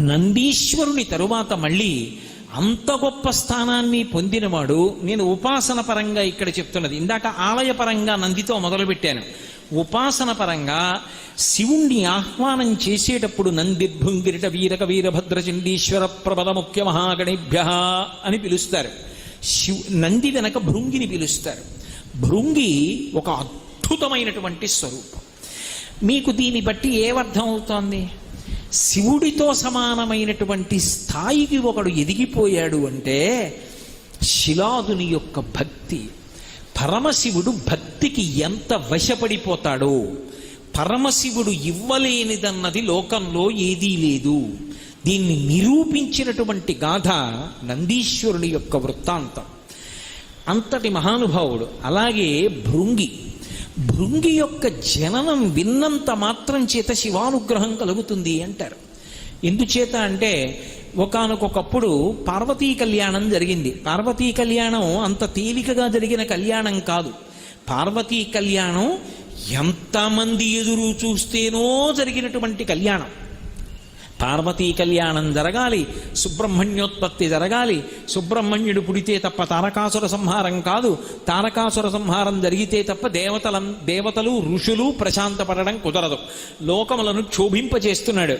నందీశ్వరుని తరువాత మళ్ళీ అంత గొప్ప స్థానాన్ని పొందినవాడు నేను ఉపాసన పరంగా ఇక్కడ చెప్తున్నది. ఇందాక ఆలయ పరంగా నందితో మొదలుపెట్టాను. ఉపాసన పరంగా శివుణ్ణి ఆహ్వానం చేసేటప్పుడు నందిర్భుంగిరిట వీరక వీరభద్ర చండీశ్వర ప్రబల ముఖ్య మహాగణిభ్య అని పిలుస్తారు. శివ్ నంది వెనక భృంగిని పిలుస్తారు. భృంగి ఒక అద్భుతమైనటువంటి స్వరూపం. మీకు దీన్ని బట్టి ఏమర్థం అవుతోంది? శివుడితో సమానమైనటువంటి స్థాయికి ఒకడు ఎదిగిపోయాడు అంటే శిలాదుని యొక్క భక్తి. పరమశివుడు భక్తికి ఎంత వశపడిపోతాడో పరమశివుడు ఇవ్వలేనిదన్నది లోకంలో ఏదీ లేదు. దీన్ని నిరూపించినటువంటి గాథ నందీశ్వరుని యొక్క వృత్తాంతం. అంతటి మహానుభావుడు అలాగే భృంగి భృంగి యొక్క జననం విన్నంత మాత్రం చేత శివానుగ్రహం కలుగుతుంది అంటారు. ఎందుచేత అంటే ఒకనకొకప్పుడు పార్వతీ కళ్యాణం జరిగింది. పార్వతీ కళ్యాణం అంత తేలికగా జరిగిన కళ్యాణం కాదు. పార్వతీ కళ్యాణం ఎంతమంది ఎదురు చూస్తేనో జరిగినటువంటి కళ్యాణం. పార్వతీ కళ్యాణం జరగాలి సుబ్రహ్మణ్యోత్పత్తి జరగాలి. సుబ్రహ్మణ్యుడు పుడితే తప్ప తారకాసుర సంహారం కాదు. తారకాసుర సంహారం జరిగితే తప్ప దేవతల దేవతలు ఋషులు ప్రశాంతపడడం కుదరదు. లోకములను క్షోభింపచేస్తున్నాడు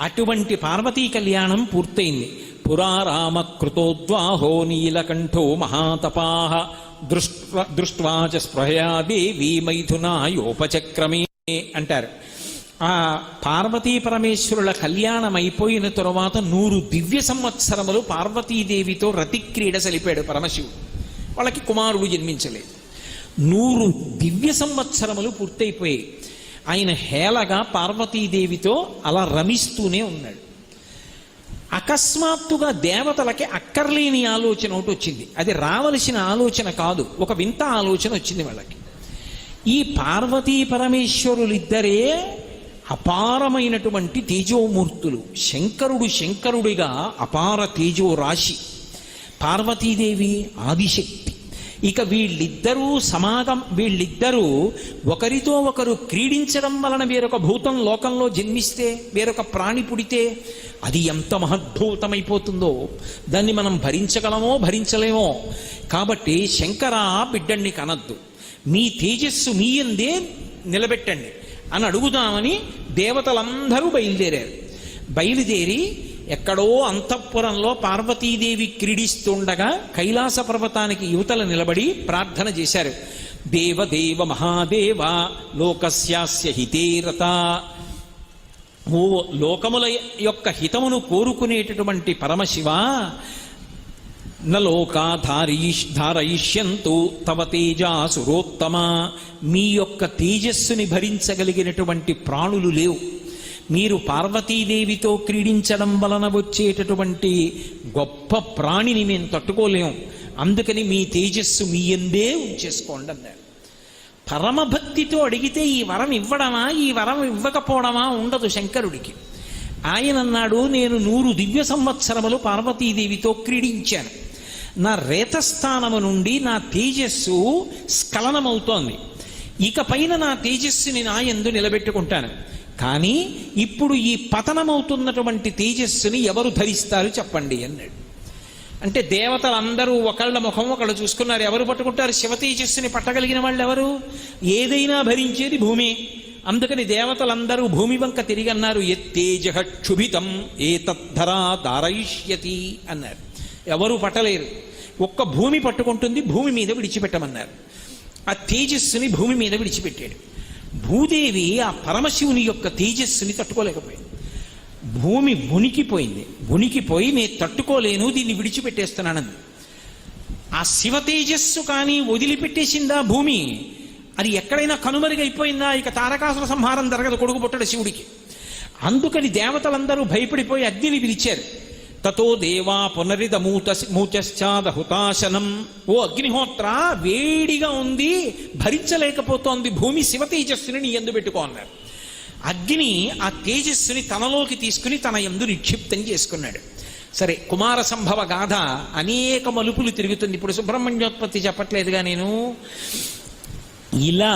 అటువంటి పార్వతీ కళ్యాణం పూర్తయింది. పురారామ కృతోద్వాహో నీలకంఠో మహాతపాహ దృష్ట్వా దృష్ట్వా చ స్పృహయా దేవీ మైథునాయోపచక్రమే అంటారు. ఆ పార్వతీ పరమేశ్వరుల కళ్యాణం అయిపోయిన తరువాత నూరు దివ్య సంవత్సరములు పార్వతీదేవితో రతిక్రీడ సలిపాడు పరమశివుడు. వాళ్ళకి కుమారుడు జన్మించలేదు. నూరు దివ్య సంవత్సరములు పూర్తయిపోయాయి. ఆయన హేళగా పార్వతీదేవితో అలా రమిస్తూనే ఉన్నాడు. అకస్మాత్తుగా దేవతలకి అక్కర్లేని ఆలోచన ఒకటి వచ్చింది. అది రావలసిన ఆలోచన కాదు. ఒక వింత ఆలోచన వచ్చింది వాళ్ళకి. ఈ పార్వతీ పరమేశ్వరులిద్దరే అపారమైనటువంటి తేజోమూర్తులు శంకరుడు శంకరుడిగా అపార తేజో రాశి పార్వతీదేవి ఆదిశక్తి. ఇక వీళ్ళిద్దరూ సమాగం వీళ్ళిద్దరూ ఒకరితో ఒకరు క్రీడించడం వలన వేరొక భూతం లోకంలో జన్మిస్తే వేరొక ప్రాణి పుడితే అది ఎంత మహద్భూతమైపోతుందో. దాన్ని మనం భరించగలమో భరించలేమో. కాబట్టి శంకరా బిడ్డణ్ణి కనద్దు. మీ తేజస్సు మీ ఎందే నిలబెట్టండి. అని అడుగుదామని దేవతలందరూ బయలుదేరారు. బయలుదేరి ఎక్కడో అంతఃపురంలో పార్వతీదేవి క్రీడిస్తుండగా కైలాస పర్వతానికి యువతలు నిలబడి ప్రార్థన చేశారు. దేవదేవ మహాదేవ లోకస్యాస్య హితేరత. ఓ లోకముల యొక్క హితమును కోరుకునేటటువంటి పరమశివ నలోకా ధారీష్ ధారయిష్యంతు తవ తేజాసురోత్తమ. మీ యొక్క తేజస్సుని భరించగలిగినటువంటి ప్రాణులు లేవు. మీరు పార్వతీదేవితో క్రీడించడం వలన వచ్చేటటువంటి గొప్ప ప్రాణిని మేము తట్టుకోలేం అందుకని మీ తేజస్సు మీ ఎందే ఉంచేసుకోండి అన్నారు. పరమభక్తితో అడిగితే ఈ వరం ఇవ్వడమా ఈ వరం ఇవ్వకపోవడమా ఉండదు శంకరుడికి. ఆయన అన్నాడు నేను నూరు దివ్య సంవత్సరములు పార్వతీదేవితో క్రీడించాను. నా రేతస్థానము నుండి నా తేజస్సు స్ఖలనమవుతోంది. ఇక పైన నా తేజస్సుని నా ఎందు నిలబెట్టుకుంటాను. కానీ ఇప్పుడు ఈ పతనమవుతున్నటువంటి తేజస్సుని ఎవరు ధరిస్తారు చెప్పండి అన్నాడు. అంటే దేవతలందరూ ఒకళ్ళ ముఖం ఒకళ్ళు చూసుకున్నారు. ఎవరు పట్టుకుంటారు? శివ తేజస్సుని పట్టగలిగిన వాళ్ళు ఎవరు ఏదైనా భరించేది భూమి. అందుకని దేవతలందరూ భూమి వంక తిరిగి అన్నారు ఎత్తేజ క్షుభితం ఏ తద్ధరా దారయిష్యతి అన్నారు. ఎవరూ పట్టలేరు. ఒక్క భూమి పట్టుకుంటుంది భూమి మీద విడిచిపెట్టమన్నారు. ఆ తేజస్సుని భూమి మీద విడిచిపెట్టాడు. భూదేవి ఆ పరమశివుని యొక్క తేజస్సుని తట్టుకోలేకపోయింది. భూమి ఉనికిపోయింది ఉనికిపోయి నేను తట్టుకోలేను దీన్ని విడిచిపెట్టేస్తున్నానంది ఆ శివ తేజస్సు కానీ వదిలిపెట్టేసిందా భూమి? అది ఎక్కడైనా కనుమరుగైపోయిందా? ఇక తారకాసుర సంహారం జరగదు కొడుకు పుట్టడు శివుడికి. అందుకని దేవతలందరూ భయపడిపోయి అగ్నిని పిలిచారు తతో దేవా పునరిద మూత మూచశ్చాద హుతాశనం ఓ అగ్నిహోత్ర వేడిగా ఉంది భరించలేకపోతోంది భూమి శివ తేజస్సుని నీ ఎందు పెట్టుకో అన్నారు. అగ్ని ఆ తేజస్సుని తనలోకి తీసుకుని తన ఎందు నిక్షిప్తం చేసుకున్నాడు. సరే కుమార సంభవ గాథ అనేక మలుపులు తిరుగుతుంది. ఇప్పుడు సుబ్రహ్మణ్యోత్పత్తి చెప్పట్లేదుగా నేను. ఇలా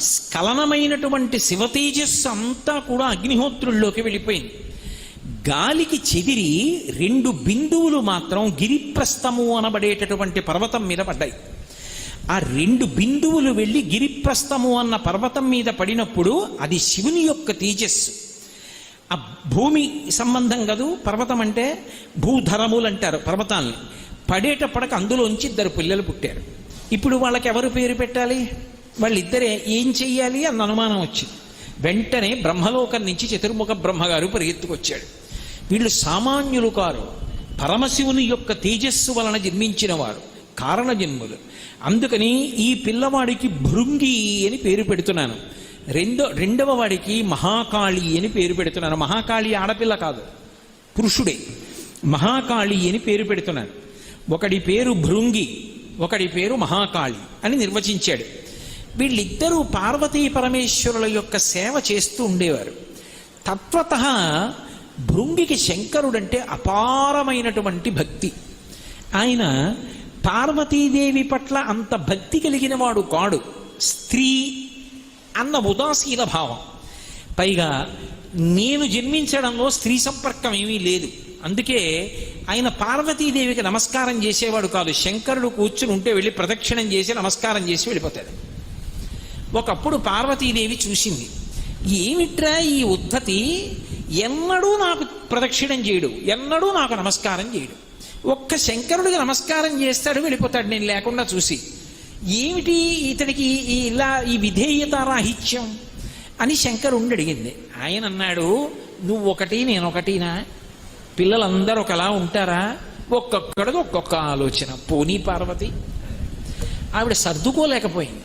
స్ఖలనమైనటువంటి శివ తేజస్సు అంతా కూడా అగ్నిహోత్రుల్లోకి వెళ్ళిపోయింది. గాలికి చెదిరి రెండు బిందువులు మాత్రం గిరిప్రస్థము అనబడేటటువంటి పర్వతం మీద పడ్డాయి. ఆ రెండు బిందువులు వెళ్ళి గిరిప్రస్థము అన్న పర్వతం మీద పడినప్పుడు అది శివుని యొక్క తేజస్సు. ఆ భూమి సంబంధం కదూ? పర్వతం అంటే భూధరములు అంటారు పర్వతాల్ని. పడేటప్పటికి అందులోంచి ఇద్దరు పిల్లలు పుట్టారు. ఇప్పుడు వాళ్ళకి ఎవరు పేరు పెట్టాలి? వాళ్ళిద్దరే ఏం చెయ్యాలి అన్న అనుమానం వచ్చింది. వెంటనే బ్రహ్మలోకం నుంచి చతుర్ముఖ బ్రహ్మగారు పరిగెత్తుకొచ్చాడు. వీళ్ళు సామాన్యులు కారు. పరమశివుని యొక్క తేజస్సు వలన జన్మించినవారు. కారణ జన్ములు అందుకని ఈ పిల్లవాడికి భృంగి అని పేరు పెడుతున్నాను. రెండో రెండవ వాడికి మహాకాళి అని పేరు పెడుతున్నాను. మహాకాళి ఆడపిల్ల కాదు. పురుషుడే. మహాకాళి అని పేరు పెడుతున్నాను. ఒకడి పేరు భృంగి ఒకడి పేరు మహాకాళి అని నిర్వచించాడు. వీళ్ళిద్దరూ పార్వతీ పరమేశ్వరుల యొక్క సేవ చేస్తూ ఉండేవారు. తత్వత భృంగికి శంకరుడంటే అపారమైనటువంటి భక్తి. ఆయన పార్వతీదేవి పట్ల అంత భక్తి కలిగిన వాడు కాడు. స్త్రీ అన్న ఉదాసీన భావం. పైగా నేను జన్మించడంలో స్త్రీ సంపర్కం ఏమీ లేదు. అందుకే ఆయన పార్వతీదేవికి నమస్కారం చేసేవాడు కాదు. శంకరుడు కూర్చుని ఉంటే వెళ్ళి ప్రదక్షిణం చేసి నమస్కారం చేసి వెళ్ళిపోతాడు. ఒకప్పుడు పార్వతీదేవి చూసింది. ఏమిట్రా ఈ ఉద్ధతి? ఎన్నడూ నాకు ప్రదక్షిణం చేయడు. ఎన్నడూ నాకు నమస్కారం చేయడు. ఒక్క శంకరుడికి నమస్కారం చేస్తాడు వెళ్ళిపోతాడు నేను లేకుండా చూసి. ఏమిటి ఇతడికి ఈ ఇలా ఈ విధేయత రాహిత్యం అని శంకరుణ్ణి అడిగింది. ఆయన అన్నాడు నువ్వు ఒకటి నేను ఒకటినా? పిల్లలందరూ ఒకలా ఉంటారా? ఒక్కొక్కడికి ఒక్కొక్క ఆలోచన. పోనీ పార్వతి. ఆవిడ సర్దుకోలేకపోయింది.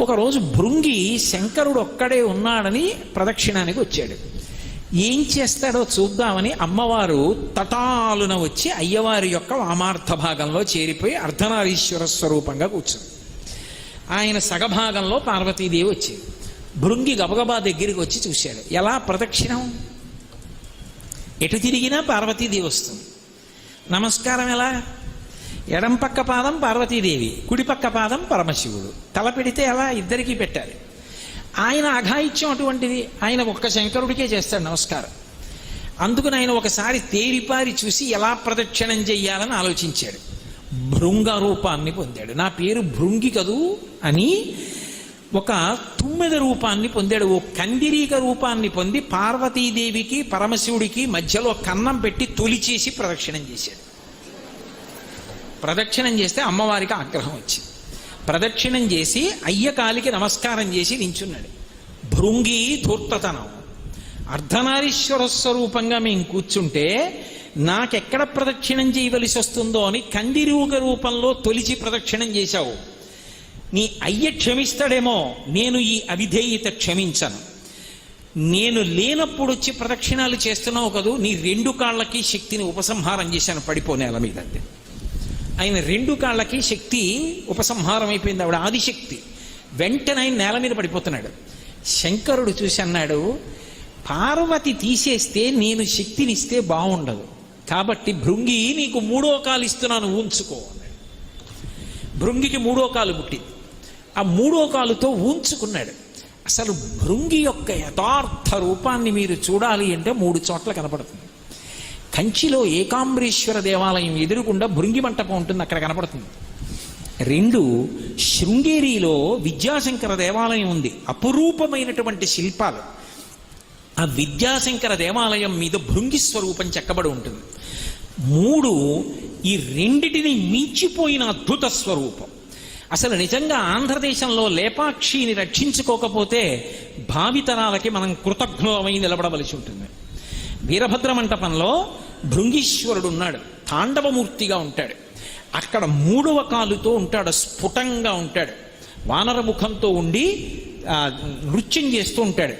ఒకరోజు భృంగి శంకరుడు ఒక్కడే ఉన్నాడని ప్రదక్షిణానికి వచ్చాడు. ఏం చేస్తాడో చూద్దామని అమ్మవారు తటాలున వచ్చి అయ్యవారి యొక్క వామార్థ భాగంలో చేరిపోయి అర్ధనారీశ్వర స్వరూపంగా కూర్చుంది. ఆయన సగభాగంలో పార్వతీదేవి వచ్చింది. భృంగి గబగబా దగ్గరికి వచ్చి చూశాడు. ఎలా? ప్రదక్షిణం. ఎటు తిరిగినా పార్వతీదేవి వస్తుంది. నమస్కారం ఎలా? ఎడం పక్క పాదం పార్వతీదేవి కుడి పక్క పాదం పరమశివుడు. తల పెడితే ఎలా? ఇద్దరికీ పెట్టాలి. ఆయన అఘాయిత్యం అటువంటిది. ఆయన ఒక్క శంకరుడికే చేస్తాడు నమస్కారం. అందుకని ఆయన ఒకసారి తేరిపారి చూసి ఎలా ప్రదక్షిణం చెయ్యాలని ఆలోచించాడు. భృంగ రూపాన్ని పొందాడు. నా పేరు భృంగి కదూ అని ఒక తుమ్మెద రూపాన్ని పొందాడు. ఓ కందిరీక రూపాన్ని పొంది పార్వతీదేవికి పరమశివుడికి మధ్యలో కన్నం పెట్టి తొలిచేసి ప్రదక్షిణం చేశాడు. ప్రదక్షిణం చేస్తే అమ్మవారికి ఆగ్రహం వచ్చింది. ప్రదక్షిణం చేసి అయ్యకాలికి నమస్కారం చేసి నించున్నాడు. భృంగి ధూర్తతనం. అర్ధనారీశ్వర స్వరూపంగా మేము కూర్చుంటే నాకెక్కడ ప్రదక్షిణం చేయవలసి వస్తుందో అని కందిరూగ రూపంలో తొలిచి ప్రదక్షిణం చేశావు. నీ అయ్య క్షమిస్తాడేమో నేను ఈ అవిధేయత క్షమించను. నేను లేనప్పుడు వచ్చి ప్రదక్షిణాలు చేస్తున్నావు కదూ నీ రెండు కాళ్ళకి శక్తిని ఉపసంహారం చేశాను పడిపో నేల మీద అంతే ఆయన రెండు కాళ్ళకి శక్తి ఉపసంహారం అయిపోయింది ఆవిడ ఆదిశక్తి. వెంటనే ఆయన నేల మీద పడిపోతున్నాడు. శంకరుడు చూసి అన్నాడు పార్వతి తీసేస్తే నేను శక్తినిస్తే బాగుండదు కాబట్టి భృంగి నీకు మూడో కాలు ఇస్తున్నాను ఊంచుకో భృంగికి మూడో కాలు పుట్టింది. ఆ మూడో కాలుతో ఊంచుకున్నాడు అసలు భృంగి యొక్క యథార్థ రూపాన్ని మీరు చూడాలి అంటే మూడు చోట్ల కనపడుతుంది. కంచిలో ఏకాంబరీశ్వర దేవాలయం ఎదురుకుండా భృంగి మంటపం ఉంటుంది అక్కడ కనపడుతుంది. రెండు శృంగేరిలో విద్యాశంకర దేవాలయం ఉంది. అపురూపమైనటువంటి శిల్పాలు. ఆ విద్యాశంకర దేవాలయం మీద భృంగి స్వరూపం చెక్కబడి ఉంటుంది. మూడు ఈ రెండిటిని మించిపోయిన అద్భుత స్వరూపం. అసలు నిజంగా ఆంధ్రదేశంలో లేపాక్షిని రక్షించుకోకపోతే భావితరాలకి మనం కృతజ్ఞమై నిలబడవలసి ఉంటుంది. వీరభద్ర మంటపంలో భృంగీశ్వరుడు ఉన్నాడు తాండవమూర్తిగా ఉంటాడు. అక్కడ మూడవ కాలుతో ఉంటాడు స్ఫుటంగా ఉంటాడు. వానర ముఖంతో ఉండి నృత్యం చేస్తూ ఉంటాడు.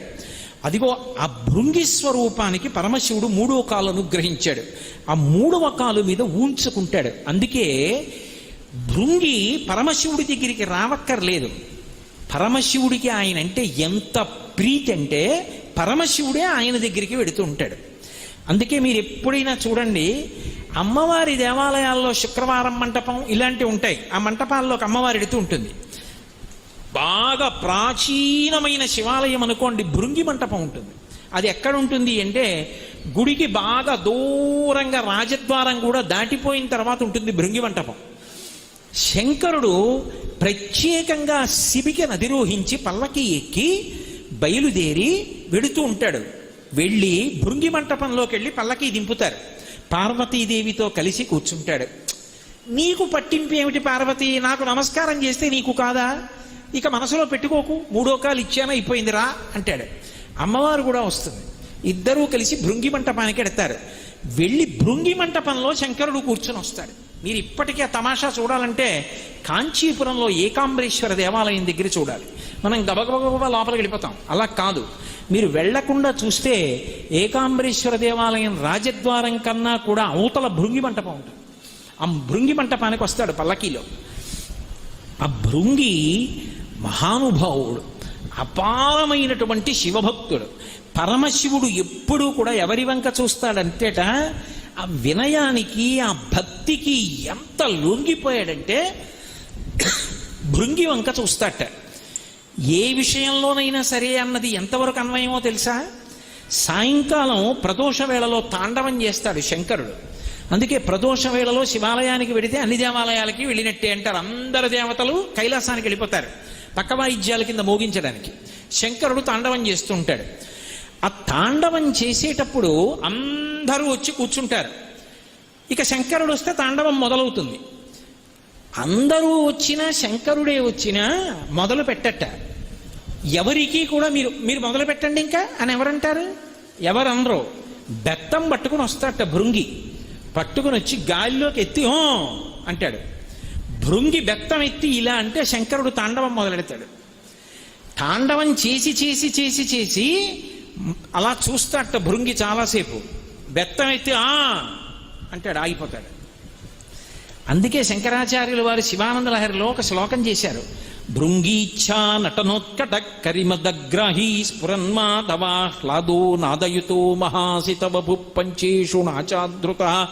అదిగో ఆ భృంగి స్వరూపానికి పరమశివుడు మూడవ కాలు అనుగ్రహించాడు. ఆ మూడవ కాలు మీద ఊంచుకుంటాడు. అందుకే భృంగి పరమశివుడి దగ్గరికి రావక్కర్లేదు. పరమశివుడికి ఆయన అంటే ఎంత ప్రీతి అంటే పరమశివుడే ఆయన దగ్గరికి వెడుతూ ఉంటాడు. అందుకే మీరు ఎప్పుడైనా చూడండి అమ్మవారి దేవాలయాల్లో శుక్రవారం మంటపం ఇలాంటివి ఉంటాయి. ఆ మంటపాల్లోకి అమ్మవారి ఎడుతూ ఉంటుంది. బాగా ప్రాచీనమైన శివాలయం అనుకోండి భృంగి మంటపం ఉంటుంది. అది ఎక్కడ ఉంటుంది అంటే గుడికి బాగా దూరంగా రాజద్వారం కూడా దాటిపోయిన తర్వాత ఉంటుంది భృంగి మంటపం. శంకరుడు ప్రత్యేకంగా శిబికి అధిరోహించి పల్లకి ఎక్కి బయలుదేరి వెడుతూ ఉంటాడు. వెళ్ళి భృంగి మంటపంలోకి వెళ్ళి పల్లకి దింపుతారు. పార్వతీదేవితో కలిసి కూర్చుంటాడు. నీకు పట్టింపు ఏమిటి పార్వతి? నాకు నమస్కారం చేస్తే నీకు కాదా? ఇక మనసులో పెట్టుకోకు. మూడో కాలు ఇచ్చాను అయిపోయిందిరా అంటాడు. అమ్మవారు కూడా వస్తుంది. ఇద్దరూ కలిసి భృంగి మంటపానికి ఎడతారు. వెళ్ళి భృంగి మంటపంలో శంకరుడు కూర్చుని వస్తాడు. మీరు ఇప్పటికీ ఆ తమాషా చూడాలంటే కాంచీపురంలో ఏకాంబరేశ్వర దేవాలయం దగ్గర చూడాలి. మనం గబగబగబ లోపలికి వెళ్ళిపోతాం. అలా కాదు. మీరు వెళ్ళకుండా చూస్తే ఏకాంబరేశ్వర దేవాలయం రాజద్వారం కన్నా కూడా అవతల భృంగి మంటపం ఉంటుంది. ఆ భృంగి మంటపానికి వస్తాడు పల్లకీలో. ఆ భృంగి మహానుభావుడు అపారమైనటువంటి శివభక్తుడు. పరమశివుడు ఎప్పుడూ కూడా ఎవరి వంక చూస్తాడంతేట ఆ వినయానికి ఆ భక్తికి ఎంత లొంగిపోయాడంటే భృంగి వంక చూస్తాట. ఏ విషయంలోనైనా సరే అన్నది ఎంతవరకు అన్వయమో తెలుసా? సాయంకాలం ప్రదోష వేళలో తాండవం చేస్తాడు శంకరుడు. అందుకే ప్రదోష వేళలో శివాలయానికి వెడితే అన్ని దేవాలయాలకి వెళ్ళినట్టే అంటారు. అందరు దేవతలు కైలాసానికి వెళ్ళిపోతారు. పక్క వాయిద్యాల కింద మోగించడానికి. శంకరుడు తాండవం చేస్తూ ఉంటాడు ఆ తాండవం చేసేటప్పుడు అందరూ వచ్చి కూర్చుంటారు. ఇక శంకరుడు వస్తే తాండవం మొదలవుతుంది. అందరూ వచ్చినా శంకరుడే వచ్చినా మొదలు పెట్టట. ఎవరికి కూడా మీరు మీరు మొదలు పెట్టండి ఇంకా అని ఎవరంటారు? ఎవరనరు బెత్తం పట్టుకుని వస్తాట భృంగి. పట్టుకుని వచ్చి గాలిలోకి ఎత్తి "హో" అంటాడు. భృంగి బెత్తం ఎత్తి ఇలా అంటే శంకరుడు తాండవం మొదలెడతాడు. తాండవం చేసి చేసి చేసి చేసి అలా చూస్తాట భృంగి చాలాసేపు. బెత్తం ఎత్తి ఆ! అంటాడు ఆగిపోతాడు. అందుకే శంకరాచార్యులు వారు శివానంద లహరిలో ఒక శ్లోకం చేశారు. భృంగీచ్ఛా నటనోత్కట కరిమదగ్రాహీ స్ఫురన్మాధవాహ్లాదో నాదయుతో మహాసితవభు పంచేషు నాచాదృత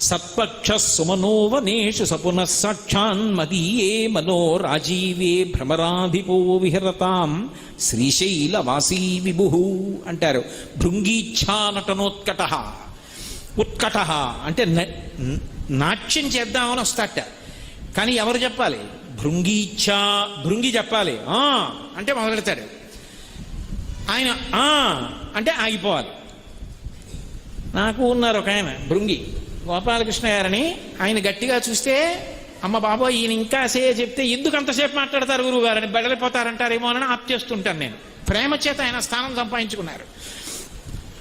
సత్పక్ష సుమనోవనేషు సపునః సాక్షాన్మదీయే మనో రాజీవే భ్రమరాధిపో విహరతాం శ్రీశైలవాసీ విభు అంటారు. భృంగీచ్ఛా నటనోత్కట. ఉత్కట అంటే న- నాట్యం చేద్దామని వస్తాట. కానీ ఎవరు చెప్పాలి? భృంగీచ్ఛా భృంగి చెప్పాలి. ఆ అంటే మొదలెడతాడు ఆయన ఆ అంటే ఆగిపోవాలి. నాకు ఉన్నారు ఒక ఆయన భృంగి. గోపాలకృష్ణ గారని ఆయన గట్టిగా చూస్తే అమ్మ బాబోయ్ ఈయన ఇంకా సే చెప్తే ఎందుకు అంతసేపు మాట్లాడతారు గురువు గారని బెడలిపోతారంటారేమో అని ఆప్ చేస్తుంటాను నేను. ప్రేమ చేత ఆయన స్థానం సంపాదించుకున్నారు.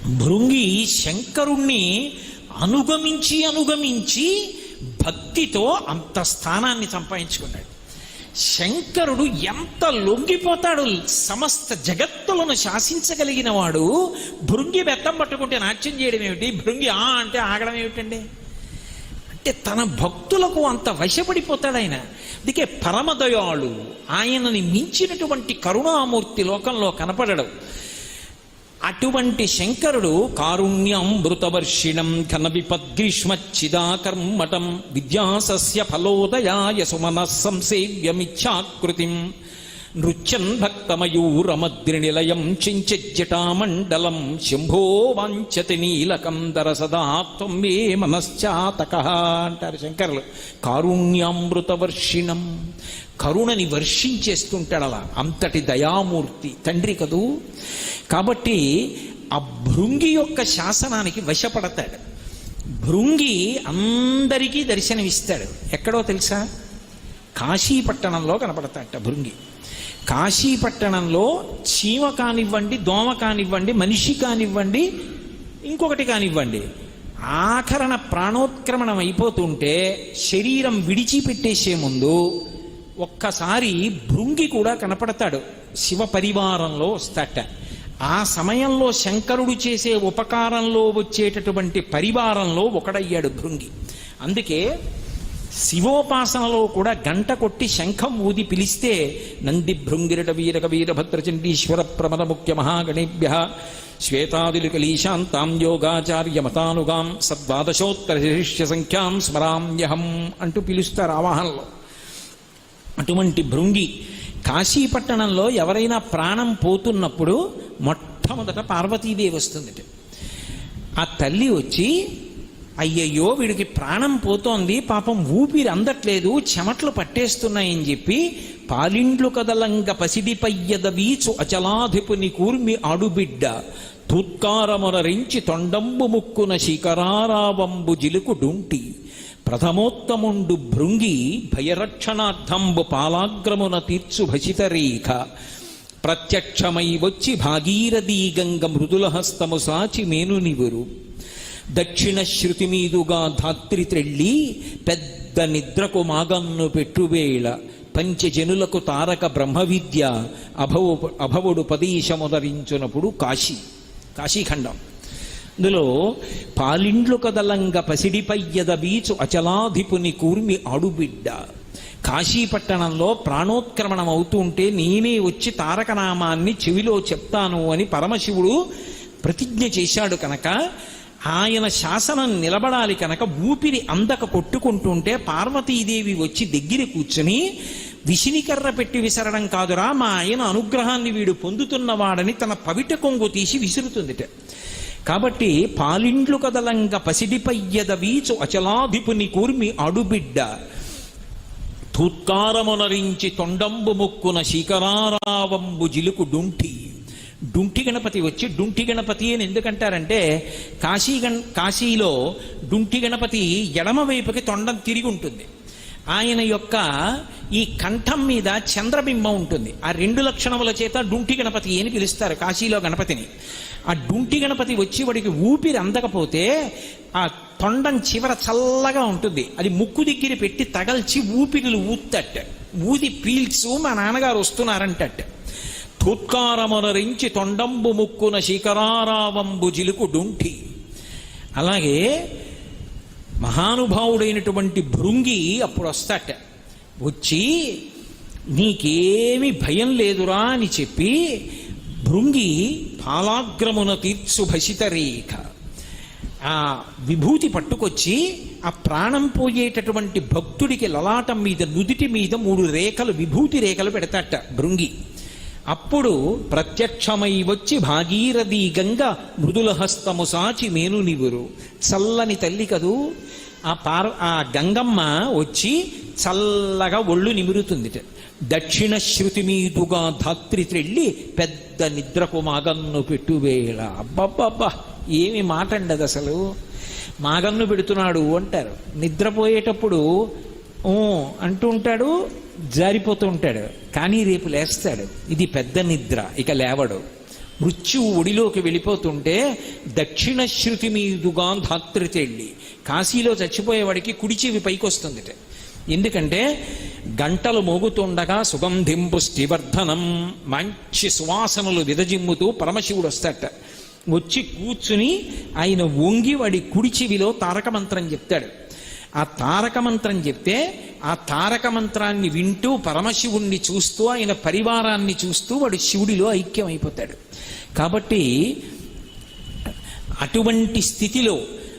భృంగి శంకరుణ్ణి అనుగమించి అనుగమించి భక్తితో అంత స్థానాన్ని సంపాదించుకున్నాడు. శంకరుడు ఎంత లొంగిపోతాడు సమస్త జగత్తులను శాసించగలిగిన వాడు భృంగి బెత్తం పట్టుకుంటే నాట్యం చేయడం ఏమిటి? భృంగి ఆ అంటే ఆగడం ఏమిటండి? అంటే తన భక్తులకు అంత వశపడిపోతాడు ఆయన. అందుకే పరమదయాళు ఆయనని మించినటువంటి కరుణామూర్తి లోకంలో కనపడడు. అటువంటి శంకరుడు కారుణ్యం మృతవర్షిణం ఘన విపద్గ్రీష్మచ్చిదాకర్మటం విద్యాసస్య ఫలోదయాయ సుమన సంసేవ్యమిచ్ఛాకృతిం నృత్యన్ భక్తమయూరమద్రినిలయం చించజ్జటామండలం శంభో వాంఛతి నీలకందర సదాత్వం మే మనశ్చాతక అంటారు శంకరులు. కారుణ్యామృతవర్షిణం కరుణని వర్షించేస్తుంటాడు అలా. అంతటి దయామూర్తి. తండ్రి కదూ? కాబట్టి ఆ భృంగి యొక్క శాసనానికి వశపడతాడు. భృంగి అందరికీ దర్శనమిస్తాడు. ఎక్కడో తెలుసా? కాశీపట్టణంలో కనపడతాడట భృంగి. కాశీపట్టణంలో చీమ కానివ్వండి దోమ కానివ్వండి మనిషి కానివ్వండి ఇంకొకటి కానివ్వండి. ఆఖరణ ప్రాణోత్క్రమణం అయిపోతుంటే శరీరం విడిచిపెట్టేసే ముందు ఒక్కసారి భృంగి కూడా కనపడతాడు. శివ పరివారంలో వస్తాట. ఆ సమయంలో శంకరుడు చేసే ఉపకారంలో వచ్చేటటువంటి పరివారంలో ఒకడయ్యాడు భృంగి. అందుకే శివోపాసనలో కూడా గంట కొట్టి శంఖం ఊది పిలిస్తే నంది భృంగిరట వీరక వీరభద్రచండీశ్వర ప్రమద ముఖ్య మహాగణేభ్య శ్వేతాదిలికలీశాంతాం యోగాచార్య మతానుగాం సద్వాదశోత్తర శిష్య సంఖ్యాం స్మరామ్యహం అంటూ పిలుస్తారు ఆవాహనలో అటువంటి భృంగి కాశీపట్టణంలో ఎవరైనా ప్రాణం పోతున్నప్పుడు మొట్టమొదట పార్వతీదేవి వస్తుంది ఆ తల్లి వచ్చి అయ్యయ్యో వీడికి ప్రాణం పోతోంది పాపం ఊపిరి అందట్లేదు చెమట్లు పట్టేస్తున్నాయని చెప్పి పాలిండ్లు కదలంగ పసిదిపయ్యద వీచు అచలాధిపుని కూర్మి ఆడుబిడ్డ. తూత్కారమునరించి తొండంబు ముక్కున శిఖరారావంబు జిలుకు డుంటి. ప్రథమోత్తముండు భృంగి భయరక్షణార్థంబు పాలాగ్రమున తీర్చు భసితరేఖ ప్రత్యక్షమై వచ్చి భాగీరథీ గంగ మృదులహస్తము సాచి మేనునివురు. దక్షిణ శృతి మీదుగా ధాత్రి త్రెళ్ళి పెద్ద నిద్రకు మాగన్ను పెట్టువేళ. పంచజనులకు తారక బ్రహ్మ విద్య అభవ అభవుడు పదీశముదరించునప్పుడు కాశీ. కాశీఖండం. ఇందులో పాలిండ్లు కదలంగ పసిడిపయ్యద బీచు అచలాధిపుని కూర్మి ఆడుబిడ్డ. కాశీపట్టణంలో ప్రాణోత్క్రమణం అవుతూ ఉంటే నేనే వచ్చి తారకనామాన్ని చెవిలో చెప్తాను అని పరమశివుడు ప్రతిజ్ఞ చేశాడు కనుక ఆయన శాసనం నిలబడాలి కనుక ఊపిరి అందక కొట్టుకుంటుంటే పార్వతీదేవి వచ్చి దగ్గర కూర్చుని విసినికర్ర పెట్టి విసరడం కాదురా మా ఆయన అనుగ్రహాన్ని వీడు పొందుతున్నవాడని తన పవిట కొంగు తీసి విసురుతుందిట. కాబట్టి పాలిండ్లు కదలంగ పసిడిపయ్యద వీచు అచలాధిపుని కూర్మి అడుబిడ్డ. తూత్కారమునరించి తొండంబు ముక్కున శిఖరారావంబు జిలుకు డుంటి డుంటి గణపతి వచ్చి డుంటి గణపతి అని ఎందుకంటారంటే కాశీ గణ కాశీలో డుంటి గణపతి ఎడమ వైపుకి తొండం తిరిగి ఉంటుంది. ఆయన యొక్క ఈ కంఠం మీద చంద్రబింబం ఉంటుంది. ఆ రెండు లక్షణముల చేత డుంటి గణపతి అని పిలుస్తారు కాశీలో గణపతిని. ఆ డుంటి గణపతి వచ్చి వాడికి ఊపిరి అందకపోతే ఆ తొండం చివర చల్లగా ఉంటుంది. అది ముక్కు దగ్గర పెట్టి తగల్చి ఊపిరిలు ఊత్తట్ట ఊది పీల్చు మా నాన్నగారు వస్తున్నారంటట్ట తూత్కారమునరించి తొండంబు ముక్కున శిఖరారావంబు జిలుకు డుంటి. అలాగే మహానుభావుడైనటువంటి భృంగి అప్పుడు వస్తాట వచ్చి నీకేమి భయం లేదురా అని చెప్పి భృంగి పాలాగ్రమున తీర్చు భసిత రేఖ. ఆ విభూతి పట్టుకొచ్చి ఆ ప్రాణం పోయేటటువంటి భక్తుడికి లలాటం మీద నుదిటి మీద మూడు రేఖలు విభూతి రేఖలు పెడతాట భృంగి. అప్పుడు ప్రత్యక్షమై వచ్చి భాగీరథీ గంగ మృదుల హస్తము సాచి మేను నివురు చల్లని తల్లి కదూ. ఆ పార్ ఆ గంగమ్మ వచ్చి చల్లగా ఒళ్ళు నిమురుతుంది దక్షిణ శృతి మీదుగా ధాత్రి త్రెళ్ళి పెద్ద నిద్రకు మాగన్ను పెట్టువేళ. అబ్బబ్బబ్బా ఏమి మాట అండి అది అసలు మాగన్ను పెడుతున్నాడు అంటారు. నిద్రపోయేటప్పుడు అంటూ ఉంటాడు జారిపోతూ ఉంటాడు. కానీ రేపు లేస్తాడు. ఇది పెద్ద నిద్ర. ఇక లేవడు. మృత్యువు ఒడిలోకి వెళ్ళిపోతుంటే దక్షిణ శృతి మీదుగా ధాత్రి తెళ్ళి. కాశీలో చచ్చిపోయేవాడికి కుడి చెవి పైకి వస్తుంది ఎందుకంటే గంటలు మోగుతుండగా సుగంధింపు పుష్టివర్ధనం మంచి సువాసనలు విదజిమ్ముతూ పరమశివుడు వస్తాట వచ్చి కూర్చుని ఆయన వంగి వాడి కుడి చెవిలో తారక మంత్రం చెప్తాడు. ఆ తారక మంత్రం చెప్తే ఆ తారక మంత్రాన్ని వింటూ పరమశివుణ్ణి చూస్తూ ఆయన పరివారాన్ని చూస్తూ వాడు శివుడిలో ఐక్యం అయిపోతాడు కాబట్టి అటువంటి స్థితిలో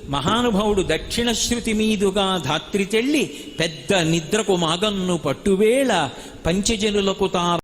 మహానుభావుడు దక్షిణ శృతి మీదుగా ధాత్రి తెళ్ళి పెద్ద నిద్రకు మాగన్ను పట్టువేళ పంచజనులకు తార